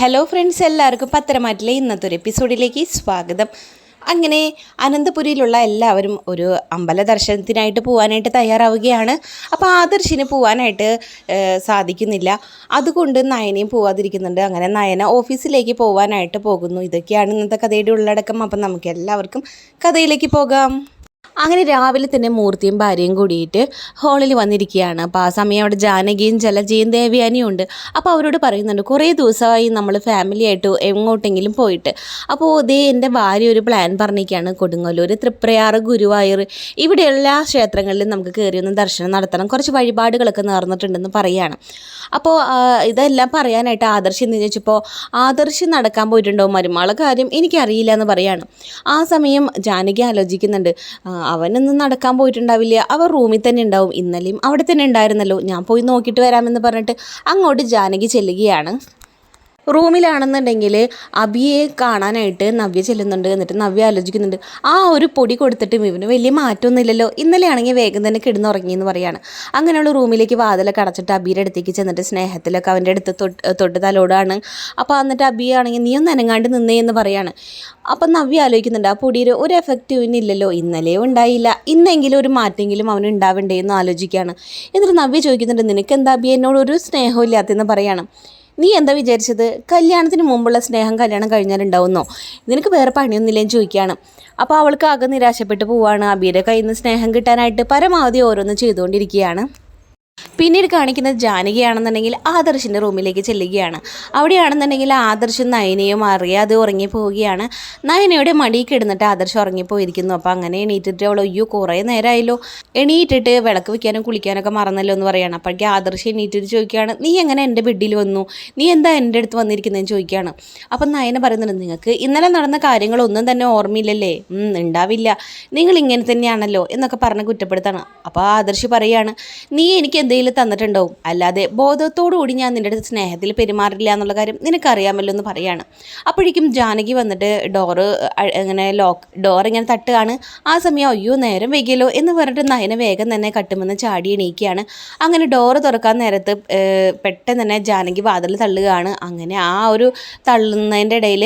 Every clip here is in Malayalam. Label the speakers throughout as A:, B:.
A: ഹലോ ഫ്രണ്ട്സ് എല്ലാവർക്കും പത്രമാറ്റിലെ ഇന്നത്തെ ഒരു എപ്പിസോഡിലേക്ക് സ്വാഗതം. അങ്ങനെ അനന്തപുരിയിലുള്ള എല്ലാവരും ഒരു അമ്പല ദർശനത്തിനായിട്ട് പോകാനായിട്ട് തയ്യാറാവുകയാണ്. അപ്പോൾ ആദർശിന് പോകാനായിട്ട് സാധിക്കുന്നില്ല. അതുകൊണ്ട് നയനയും പോവാതിരിക്കുന്നുണ്ട്. അങ്ങനെ നയന ഓഫീസിലേക്ക് പോകാനായിട്ട് പോകുന്നു. ഇതൊക്കെയാണ് ഇന്നത്തെ കഥയുടെ ഉള്ളടക്കം. അപ്പം നമുക്ക് എല്ലാവർക്കും കഥയിലേക്ക് പോകാം. അങ്ങനെ രാവിലെ തന്നെ മൂർത്തിയും ഭാര്യയും കൂടിയിട്ട് ഹാളിൽ വന്നിരിക്കുകയാണ്. അപ്പോൾ ആ സമയം അവിടെ ജാനകിയും ജലജയും ദേവയാനിയും ഉണ്ട്. അപ്പോൾ അവരോട് പറയുന്നുണ്ട് കുറേ ദിവസമായി നമ്മൾ ഫാമിലി ആയിട്ട് എങ്ങോട്ടെങ്കിലും പോയിട്ട്. അപ്പോൾ ഇതേ എന്റെ ഭാര്യ ഒരു പ്ലാൻ പറഞ്ഞിരിക്കുകയാണ്. കൊടുങ്ങല്ലൂർ തൃപ്രയാർ ഗുരുവായൂർ ഇവിടെ എല്ലാ ക്ഷേത്രങ്ങളിലും നമുക്ക് കയറി ഒന്ന് ദർശനം നടത്തണം. കുറച്ച് വഴിപാടുകളൊക്കെ നേർന്നിട്ടുണ്ടെന്ന് പറയുകയാണ് അപ്പോൾ ഇതെല്ലാം പറയാനായിട്ട് ആദർശ് എന്ന് ചോദിച്ചപ്പോൾ ആദർശ് നടക്കാൻ പോയിട്ടുണ്ടോ? മരുമാളെ കാര്യം എനിക്കറിയില്ല എന്ന് പറയാണ്. ആ സമയം ജാനകി ആലോചിക്കുന്നുണ്ട്. അവനൊന്നും നടക്കാൻ പോയിട്ടുണ്ടാവില്ല. അവർ റൂമിൽ തന്നെ ഉണ്ടാവും. ഇന്നലെയും അവിടെ തന്നെ ഉണ്ടായിരുന്നല്ലോ. ഞാൻ പോയി നോക്കിയിട്ട് വരാമെന്ന് പറഞ്ഞിട്ട് അങ്ങോട്ട് ജാനകി ചെല്ലുകയാണ്. റൂമിലാണെന്നുണ്ടെങ്കിൽ അബിയെ കാണാനായിട്ട് നവ്യ ചെല്ലുന്നുണ്ട് എന്നിട്ട് നവ്യ ആലോചിക്കുന്നുണ്ട്. ആ ഒരു പൊടി കൊടുത്തിട്ടും ഇവന് വലിയ മാറ്റമൊന്നുമില്ലല്ലോ. ഇന്നലെ ആണെങ്കിൽ വേഗം തന്നെ കിടന്നുറങ്ങി എന്ന് പറയാണ്. അങ്ങനെയുള്ള റൂമിലേക്ക് വാതിലൊക്കെ അടച്ചിട്ട് അബിയുടെ അടുത്തേക്ക് ചെന്നിട്ട് സ്നേഹത്തിലൊക്കെ അവന്റെ അടുത്ത് തൊട്ട് തൊട്ട് തലോടാണ്. അപ്പോൾ എന്നിട്ട് അബിയാണെങ്കിൽ നീ ഒന്ന് അനങ്ങാണ്ട് നിന്നേ എന്ന് പറയാണ്. അപ്പം നവ്യ ആലോചിക്കുന്നുണ്ട് ആ പൊടിയിൽ ഒരു എഫക്റ്റ് ഇവനില്ലല്ലോ ഇന്നലെയും ഉണ്ടായില്ല. ഇന്നെങ്കിലും ഒരു മാറ്റമെങ്കിലും അവന് ഉണ്ടാവണ്ടേ എന്ന് ആലോചിക്കുകയാണ്. എന്നിട്ട് നവ്യ ചോദിക്കുന്നുണ്ട് നിനക്ക് എന്താ അബി എന്നോട് ഒരു സ്നേഹവും ഇല്ലാത്തെന്ന് പറയാണ്. നീ എന്താ വിചാരിച്ചത്? കല്യാണത്തിന് മുമ്പുള്ള സ്നേഹം കല്യാണം കഴിഞ്ഞാലുണ്ടാവുന്നോ? നിനക്ക് വേറെ പണിയൊന്നുമില്ലെന്ന് ചോദിക്കുകയാണ് അപ്പോൾ അവൾക്ക് ആകെ നിരാശപ്പെട്ട് പോവാണ്. അബിയുടെ കയ്യിൽ നിന്ന് സ്നേഹം കിട്ടാനായിട്ട് പരമാവധി ഓരോന്ന് ചെയ്തുകൊണ്ടിരിക്കുകയാണ്. പിന്നീട് കാണിക്കുന്നത് ജാനകിയാണെന്നുണ്ടെങ്കിൽ ആദർശിന്റെ റൂമിലേക്ക് ചെല്ലുകയാണ്. അവിടെയാണെന്നുണ്ടെങ്കിൽ ആദർശും നയനയും അറിയാതെ ഉറങ്ങി പോവുകയാണ് നയനയുടെ മടിയിൽ കിടന്നിട്ട് ആദർശ് ഉറങ്ങിപ്പോയിരിക്കുന്നു. അപ്പോൾ അങ്ങനെ എണീറ്റിട്ട് അവൾ അയ്യോ കുറേ നേരമായല്ലോ. എണീറ്റിട്ട് വിളക്ക് വെക്കാനും കുളിക്കാനൊക്കെ മറന്നല്ലോ എന്ന് പറയാണ്. അപ്പോഴേക്കും ആദർശ് എണീറ്റിട്ട് ചോദിക്കുകയാണ് നീ എങ്ങനെ എന്റെ ബെഡിൽ വന്നു? നീ എന്താ എന്റെ അടുത്ത് വന്നിരിക്കുന്നതെന്ന് ചോദിക്കുകയാണ്. അപ്പം നയന പറയുന്നുണ്ട് നിങ്ങൾക്ക് ഇന്നലെ നടന്ന കാര്യങ്ങളൊന്നും തന്നെ ഓർമ്മയില്ലല്ലേ? ഉണ്ടാവില്ല. നിങ്ങൾ ഇങ്ങനെ തന്നെയാണല്ലോ എന്നൊക്കെ പറഞ്ഞ് കുറ്റപ്പെടുത്താണ്. അപ്പോൾ ആദർശ് പറയാണ് നീ എനിക്ക് എന്തെങ്കിലും തന്നിട്ടുണ്ടാവും. അല്ലാതെ ബോധത്തോടുകൂടി ഞാൻ നിന്റെ അടുത്ത് സ്നേഹത്തിൽ പെരുമാറില്ല എന്നുള്ള കാര്യം നിനക്കറിയാമല്ലോ എന്ന് പറയാണ്. അപ്പോഴേക്കും ജാനകി വന്നിട്ട് ഡോറ് ഇങ്ങനെ ലോക്ക് ഡോർ ഇങ്ങനെ തട്ടുകയാണ്. ആ സമയം അയ്യോ നേരം വൈകിയല്ലോ എന്ന് പറഞ്ഞിട്ട് നയന വേഗം തന്നെ കട്ടുമെന്ന് ചാടി എണീക്കുകയാണ്. അങ്ങനെ ഡോറ് തുറക്കാൻ നേരത്ത് പെട്ടെന്ന് തന്നെ ജാനകി വാതിൽ തള്ളുകയാണ്. അങ്ങനെ ആ ഒരു തള്ളുന്നതിന്റെ ഇടയിൽ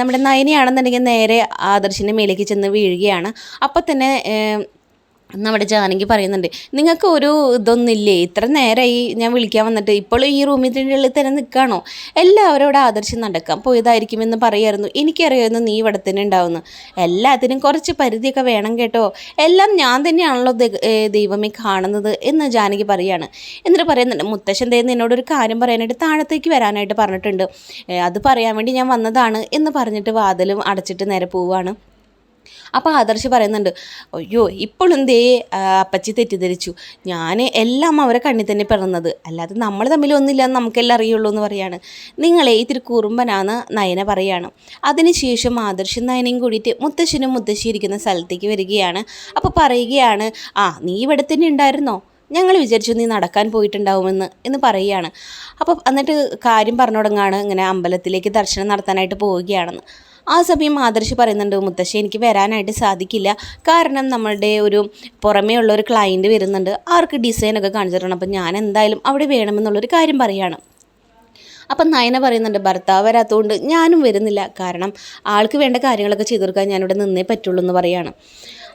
A: നമ്മുടെ നയനയാണെന്നുണ്ടെങ്കിൽ നേരെ ആദർശിന്റെ മേലേക്ക് ചെന്ന് വീഴുകയാണ്. അപ്പം തന്നെ നമ്മുടെ ജാനകി പറയുന്നുണ്ട് നിങ്ങൾക്ക് ഒരു ഇതൊന്നുമില്ലേ? ഇത്ര നേരമായി ഞാൻ വിളിക്കാൻ വന്നിട്ട് ഇപ്പോഴും ഈ റൂമിന്റെ ഉള്ളിൽ തന്നെ നിൽക്കുകയാണോ? എല്ലാവരും ഇവിടെ ആദർശം നടക്കാം പോയതായിരിക്കുമെന്ന് പറയായിരുന്നു. എനിക്കറിയായിരുന്നു നീ ഇവിടെ തന്നെ ഉണ്ടാവുന്നു എല്ലാത്തിനും കുറച്ച് പരിധിയൊക്കെ വേണം കേട്ടോ. എല്ലാം ഞാൻ തന്നെയാണല്ലോ ദൈവമേ കാണുന്നത് എന്ന് ജാനകി പറയാണ്. എന്നിട്ട് പറയുന്നുണ്ട് മുത്തശ്ശൻ ദേ നിന്നോട് ഒരു കാര്യം പറയാനായിട്ട് താഴത്തേക്ക് വരാനായിട്ട് പറഞ്ഞിട്ടുണ്ട്. അത് പറയാൻ വേണ്ടി ഞാൻ വന്നതാണ് എന്ന് പറഞ്ഞിട്ട് വാതിലും അടച്ചിട്ട് നേരെ പോവുകയാണ്. അപ്പോൾ ആദർശ് പറയുന്നുണ്ട് അയ്യോ ഇപ്പോഴും ദേ ആ, അപ്പച്ചി തെറ്റിദ്ധരിച്ചു. ഞാൻ എല്ലാം അവരെ കണ്ണിൽ തന്നെ പിറന്നത് അല്ലാതെ നമ്മൾ തമ്മിൽ ഒന്നുമില്ല എന്ന് നമുക്കെല്ലാം അറിയുള്ളൂ എന്ന് പറയാണ്. നിങ്ങളെ ഇത്തിരി കുറുമ്പനാന്ന് നയന പറയാണ്. അതിനുശേഷം ആദർശും നയനയും കൂടിയിട്ട് മുത്തശ്ശനും മുത്തശ്ശി ഇരിക്കുന്ന സ്ഥലത്തേക്ക് വരികയാണ്. അപ്പോൾ പറയുകയാണ് ആ നീ ഇവിടെ തന്നെ ഉണ്ടായിരുന്നോ? ഞങ്ങൾ വിചാരിച്ചു നീ നടക്കാൻ പോയിട്ടുണ്ടാവുമെന്ന് എന്ന് പറയുകയാണ്. അപ്പോൾ എന്നിട്ട് കാര്യം പറഞ്ഞു തുടങ്ങാണ് ഇങ്ങനെ അമ്പലത്തിലേക്ക് ദർശനം നടത്താനായിട്ട് പോവുകയാണെന്ന്. ആ സമയം ആദർശ് പറയുന്നുണ്ട് മുത്തശ്ശി എനിക്ക് വരാനായിട്ട് സാധിക്കില്ല. കാരണം നമ്മളുടെ ഒരു പുറമേ ഉള്ള ഒരു ക്ലയന്റ് വരുന്നുണ്ട്. ആർക്ക് ഡിസൈനൊക്കെ കാണിച്ചിട്ടുണ്ട് അപ്പം ഞാൻ എന്തായാലും അവിടെ വേണമെന്നുള്ളൊരു കാര്യം പറയുകയാണ്. അപ്പം നയന പറയുന്നുണ്ട് ഭർത്താവ് വരാത്തതുകൊണ്ട് ഞാനും വരുന്നില്ല. കാരണം ആൾക്ക് വേണ്ട കാര്യങ്ങളൊക്കെ ചെയ്തു കൊടുക്കാൻ ഞാനിവിടെ നിന്നേ പറ്റുള്ളൂ എന്ന് പറയാണ്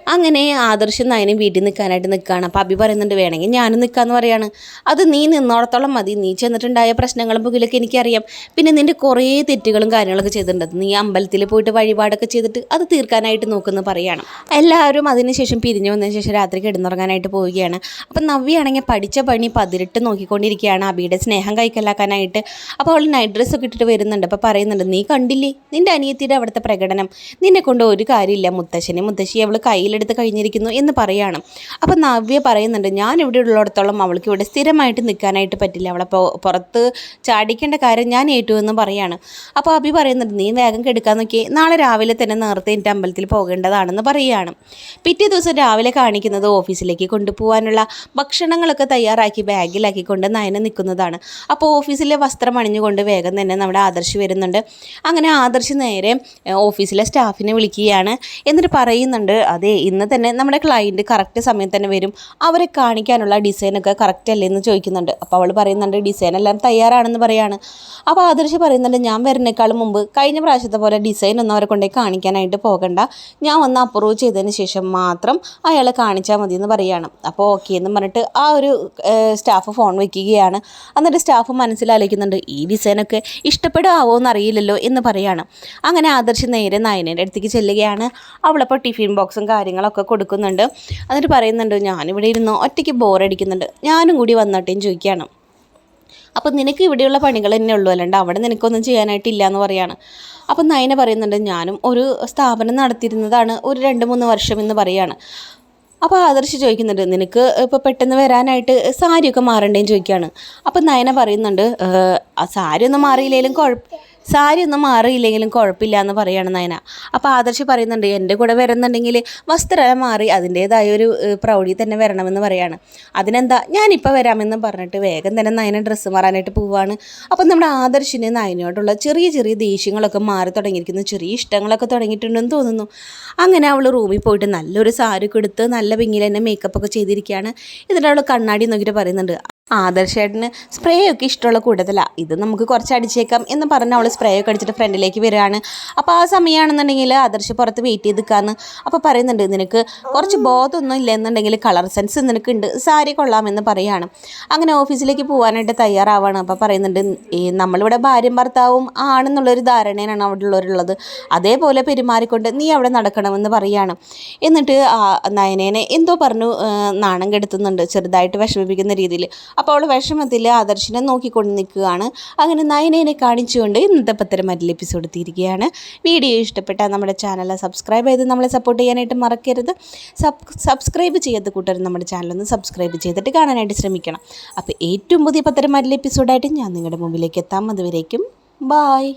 A: അങ്ങനെ ആദർശം നയനും വീട്ടിൽ നിൽക്കാനായിട്ട് നിൽക്കുകയാണ്. അപ്പോൾ അബി പറയുന്നുണ്ട് വേണമെങ്കിൽ ഞാനും നിൽക്കാമെന്ന് പറയാണ്. അത് നീ നിന്നോടത്തോളം മതി. നീ ചെന്നിട്ടുണ്ടായ പ്രശ്നങ്ങളും പുകിലൊക്കെ എനിക്കറിയാം. പിന്നെ നിന്റെ കുറേ തെറ്റുകളും കാര്യങ്ങളൊക്കെ ചെയ്തിട്ടുണ്ട്. നീ അമ്പലത്തിൽ പോയിട്ട് വഴിപാടൊക്കെ ചെയ്തിട്ട് അത് തീർക്കാനായിട്ട് നോക്കുമെന്ന് പറയാണ്. എല്ലാവരും അതിനുശേഷം പിരിഞ്ഞു വന്നതിന് ശേഷം രാത്രി കിടന്നുറങ്ങാനായിട്ട് പോവുകയാണ്. അപ്പം നവ്യാണെങ്കിൽ പഠിച്ച പണി പതിരിട്ട് നോക്കിക്കൊണ്ടിരിക്കുകയാണ്. അബിയുടെ സ്നേഹം കൈക്കലാക്കാനായിട്ട്. അപ്പോൾ അവൾ നൈറ്റ് ഡ്രസ്സ് ഒക്കെ ഇട്ടിട്ട് വരുന്നുണ്ട്. അപ്പോൾ പറയുന്നുണ്ട് നീ കണ്ടില്ലേ? നിന്റെ അനിയത്തിയുടെ അവിടുത്തെ പ്രകടനം. നിന്നെ കൊണ്ട് ഒരു കാര്യമില്ല. മുത്തശ്ശനെ മുത്തശ്ശി അവൾ കയ്യിലെടുത്ത് കഴിഞ്ഞിരിക്കുന്നു എന്ന് പറയാണ്. അപ്പോൾ നവ്യ പറയുന്നുണ്ട് ഞാൻ ഇവിടെ ഉള്ളിടത്തോളം അവൾക്ക് ഇവിടെ സ്ഥിരമായിട്ട് നിൽക്കാനായിട്ട് പറ്റില്ല. അവളെ പുറത്ത് ചാടിക്കേണ്ട കാര്യം ഞാൻ ഏറ്റു എന്ന് പറയാണ്. അപ്പോൾ അഭി പറയുന്നുണ്ട് നീ വേഗം കെടുക്കാൻ നോക്കി നാളെ രാവിലെ തന്നെ നേരത്തെ എന്റെ അമ്പലത്തിൽ പോകേണ്ടതാണെന്ന് പറയുകയാണ് പിറ്റേ ദിവസം രാവിലെ കാണിക്കുന്നത് ഓഫീസിലേക്ക് കൊണ്ടുപോകാനുള്ള ഭക്ഷണങ്ങളൊക്കെ തയ്യാറാക്കി ബാഗിലാക്കിക്കൊണ്ട് നയന നിൽക്കുന്നതാണ്. അപ്പോൾ ഓഫീസിലെ വസ്ത്രം അണിഞ്ഞുകൊണ്ട് വേഗം തന്നെ നമ്മുടെ ആദർശ് വരുന്നുണ്ട്. അങ്ങനെ ആദർശ് നേരെ ഓഫീസിലെ സ്റ്റാഫിനെ വിളിക്കുകയാണ്. എന്നിട്ട് പറയുന്നുണ്ട് അതെ ഇന്ന് തന്നെ നമ്മുടെ ക്ലയന്റ് കറക്റ്റ് സമയത്ത് തന്നെ വരും. അവരെ കാണിക്കാനുള്ള ഡിസൈനൊക്കെ കറക്റ്റ് അല്ലേ എന്ന് ചോദിക്കുന്നുണ്ട്. അപ്പോൾ അവൾ പറയുന്നുണ്ട് ഡിസൈൻ എല്ലാം തയ്യാറാണെന്ന് പറയാണ്. അപ്പോൾ ആദർശ് പറയുന്നുണ്ട് ഞാൻ വരുന്നേക്കാളും മുമ്പ് കഴിഞ്ഞ പ്രാവശ്യത്തെ പോലെ ഡിസൈൻ ഒന്നും അവരെ കൊണ്ടേ കാണിക്കാനായിട്ട് പോകണ്ട. ഞാൻ വന്ന് അപ്രൂവ് ചെയ്തതിന് ശേഷം മാത്രം അയാളെ കാണിച്ചാൽ മതി എന്ന് പറയുകയാണ് അപ്പോൾ ഓക്കെ എന്ന് പറഞ്ഞിട്ട് ആ ഒരു സ്റ്റാഫ് ഫോൺ വയ്ക്കുകയാണ് എന്നിട്ട് സ്റ്റാഫ് മനസ്സിലാലോചിക്കുന്നുണ്ട് ഈ ഡിസൈനൊക്കെ ഇഷ്ടപ്പെടുകയാവോ എന്നറിയില്ലല്ലോ എന്ന് പറയുകയാണ് അങ്ങനെ ആദർശ് നേരെ നയനേന്റെ അടുത്തേക്ക് ചെല്ലുകയാണ്. അവളപ്പോൾ ടിഫിൻ ബോക്സും കാര്യങ്ങളൊക്കെ കൊടുക്കുന്നുണ്ട്. എന്നിട്ട് പറയുന്നുണ്ട് ഞാനിവിടെ ഇരുന്ന് ഒറ്റയ്ക്ക് ബോറടിക്കുന്നുണ്ട് ഞാനും കൂടി വന്നിട്ടേം ചോദിക്കുകയാണ്. അപ്പം നിനക്ക് ഇവിടെയുള്ള പണികൾ തന്നെ ഉള്ളൂ അല്ലാണ്ട് അവിടെ നിനക്കൊന്നും ചെയ്യാനായിട്ടില്ല എന്ന് പറയാണ്. അപ്പം നയന പറയുന്നുണ്ട് ഞാനും ഒരു സ്ഥാപനം നടത്തിയിരുന്നതാണ് ഒരു രണ്ട് മൂന്ന് വർഷം എന്ന് പറയാണ്. അപ്പോൾ ആദർശ് ചോദിക്കുന്നുണ്ട് നിനക്ക് ഇപ്പോൾ പെട്ടെന്ന് വരാനായിട്ട് സാരിയൊക്കെ മാറണ്ടേന്ന് ചോദിക്കുകയാണ്. അപ്പം നയന പറയുന്നുണ്ട് സാരി ഒന്നും മാറിയില്ലെങ്കിലും കുഴപ്പം സാരി ഒന്നും മാറിയില്ലെങ്കിലും കുഴപ്പമില്ല എന്ന് പറയുകയാണ് നയന. അപ്പോൾ ആദർശി പറയുന്നുണ്ട് എന്റെ കൂടെ വരുന്നുണ്ടെങ്കിൽ വസ്ത്രം മാറി അതിന്റേതായ ഒരു പ്രൗഢി തന്നെ വരണമെന്ന് പറയാണ്. അതിനെന്താ ഞാനിപ്പോൾ വരാമെന്ന് പറഞ്ഞിട്ട് വേഗം തന്നെ നയന ഡ്രസ്സ് മാറാനായിട്ട് പോവുകയാണ് അപ്പം നമ്മുടെ ആദർശിന് നയനോടുള്ള ചെറിയ ചെറിയ ദേഷ്യങ്ങളൊക്കെ മാറി തുടങ്ങിയിരിക്കുന്നു ചെറിയ ഇഷ്ടങ്ങളൊക്കെ തുടങ്ങിയിട്ടുണ്ടെന്ന് തോന്നുന്നു. അങ്ങനെ അവൾ റൂമിൽ പോയിട്ട് നല്ലൊരു സാരി കൊടുത്ത് നല്ല പിങ്ങിൽ തന്നെ മേക്കപ്പ് ഒക്കെ ചെയ്തിരിക്കുകയാണ്. എന്നിട്ട് അവൾ കണ്ണാടി നോക്കിയിട്ട് പറയുന്നുണ്ട് ആദർശേട്ടന് സ്പ്രേ ഒക്കെ ഇഷ്ടമുള്ള കൂട്ടത്തിലാണ് ഇത് നമുക്ക് കുറച്ച് അടിച്ചേക്കാം എന്ന് പറഞ്ഞ് അവൾ സ്പ്രേ ഒക്കെ അടിച്ചിട്ട് ഫ്രണ്ടിലേക്ക് വരികയാണ്. അപ്പോൾ ആ സമയമാണെന്നുണ്ടെങ്കിൽ ആദർശ് പുറത്ത് വെയിറ്റ് ചെയ്ത് നിൽക്കാന്ന് അപ്പോൾ പറയുന്നുണ്ട് നിനക്ക് കുറച്ച് ബോധമൊന്നും ഇല്ലെന്നുണ്ടെങ്കിൽ കളർ സെൻസ് നിനക്കുണ്ട്. സാരി കൊള്ളാമെന്ന് പറയുകയാണ് അങ്ങനെ ഓഫീസിലേക്ക് പോകാനായിട്ട് തയ്യാറാവാണ്. അപ്പോൾ പറയുന്നുണ്ട് ഈ നമ്മളിവിടെ ഭാര്യയും ഭർത്താവും ആണെന്നുള്ളൊരു ധാരണയാണ് അവിടെ ഉള്ളവരുള്ളത് അതേപോലെ പെരുമാറിക്കൊണ്ട് നീ അവിടെ നടക്കണമെന്ന് പറയുകയാണ് എന്നിട്ട് നയനേനെ എന്തോ പറഞ്ഞു നാണം കെടുത്തുന്നുണ്ട് ചെറുതായിട്ട് വിഷമിപ്പിക്കുന്ന രീതിയിൽ അപ്പോൾ അവൾ വിഷമത്തിൽ ആദർശിനെ നോക്കിക്കൊണ്ട് നിൽക്കുകയാണ്. അങ്ങനെ നയനേനെ കാണിച്ചുകൊണ്ട് ഇന്നത്തെ പത്തരമാറ്റിൽ എപ്പിസോഡ് തീരുകയാണ്. വീഡിയോ ഇഷ്ടപ്പെട്ടാൽ നമ്മുടെ ചാനൽ സബ്സ്ക്രൈബ് ചെയ്ത് നമ്മളെ സപ്പോർട്ട് ചെയ്യാനായിട്ട് മറക്കരുത്. സബ് സബ്സ്ക്രൈബ് ചെയ്യാത്ത കൂട്ടർ നമ്മുടെ ചാനലൊന്ന് സബ്സ്ക്രൈബ് ചെയ്തിട്ട് കാണാനായിട്ട് ശ്രമിക്കണം. അപ്പോൾ ഏറ്റവും പുതിയ പത്തരമാറ്റിൽ എപ്പിസോഡായിട്ട് ഞാൻ നിങ്ങളുടെ മുമ്പിലേക്ക് എത്താം. അതുവരേക്കും ബായ്